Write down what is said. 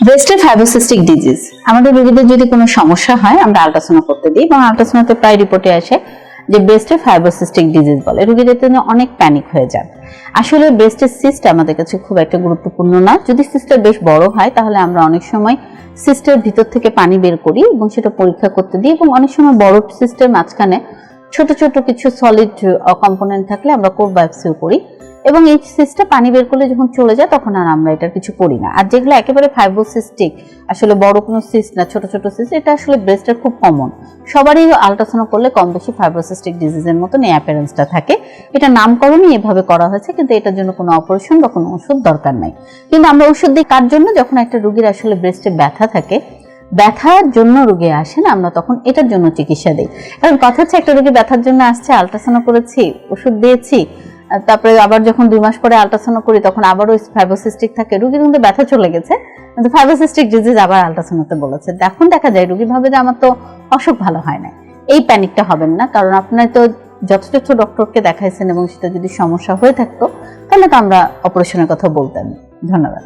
ব্রেস্টে fibrocystic disease আমাদের রোগীদের যদি কোনো সমস্যা হয়, আমরা আল্ট্রাসাউন্ড করতে দিই এবং আল্ট্রাসাউন্ডে প্রায় রিপোর্টে আসে যে ব্রেস্টে ফাইব্রোসিস্টিক ডিজিজ বলে। রোগীদের জন্য অনেক প্যানিক হয়ে যান আসলে ব্রেস্টের সিস্ট আমাদের কাছে খুব একটা গুরুত্বপূর্ণ না। যদি সিস্টটা বেশ বড় হয়, তাহলে আমরা অনেক সময় সিস্টের ভিতর থেকে পানি বের করি এবং সেটা পরীক্ষা করতে দিই এবং অনেক সময় বড় সিস্টের মাঝখানে ছোট ছোট কিছু সলিড কম্পোনেন্ট থাকলে আমরা কোর বায়োপসিও করি এবং এই সিস্টটা পানি বের করলে যখন চলে যায় তখন আর আমরা এটার কিছু করি না। আর যেগুলো একেবারে ফাইব্রোসিস্টিক আসলে বড় কোনো সিস্ট না, ছোট ছোট সিস্ট এটা আসলে ব্রেস্টের খুব কমন সবারই আল্ট্রাসাউন্ড করলে কম বেশি ফাইব্রোসিস্টিক ডিজিজের মতন এই অ্যাপিয়ারেন্সটা থাকে। এটা নামকরণই এভাবে করা হয়েছে, কিন্তু এটার জন্য কোনো অপারেশন বা কোনো ওষুধ দরকার নাই। কিন্তু আমরা ওষুধ দিই কার জন্য? যখন একটা রুগীর আসলে ব্রেস্টে ব্যথা থাকে ব্যথার জন্য রোগী আসেন, আমরা তখন এটার জন্য চিকিৎসা দিই। কারণ কথা হচ্ছে, একটা রোগী ব্যথার জন্য আসছে আল্ট্রাসাউন্ড করেছি, ওষুধ দিয়েছি তারপরে আবার যখন দুই মাস পরে আল্ট্রাসাউন্ড করি, তখন আবারও ফাইব্রোসিস্টিক থাকে রোগীর কিন্তু ব্যথা চলে গেছে, কিন্তু ফাইব্রোসিস্টিক ডিজিজ আবার আল্ট্রাসাউন্ডতে বলেছে। এখন দেখা যায়, রোগী ভাবে যে আমার তো অসুখ ভালো হয় না এই প্যানিকটা হবেন না, কারণ আপনার তো যথেষ্ট ডক্টরকে দেখাইছেন এবং সেটা যদি সমস্যা হয়ে থাকতো, তাহলে তো আমরা অপারেশনের কথা বলতাম। ধন্যবাদ।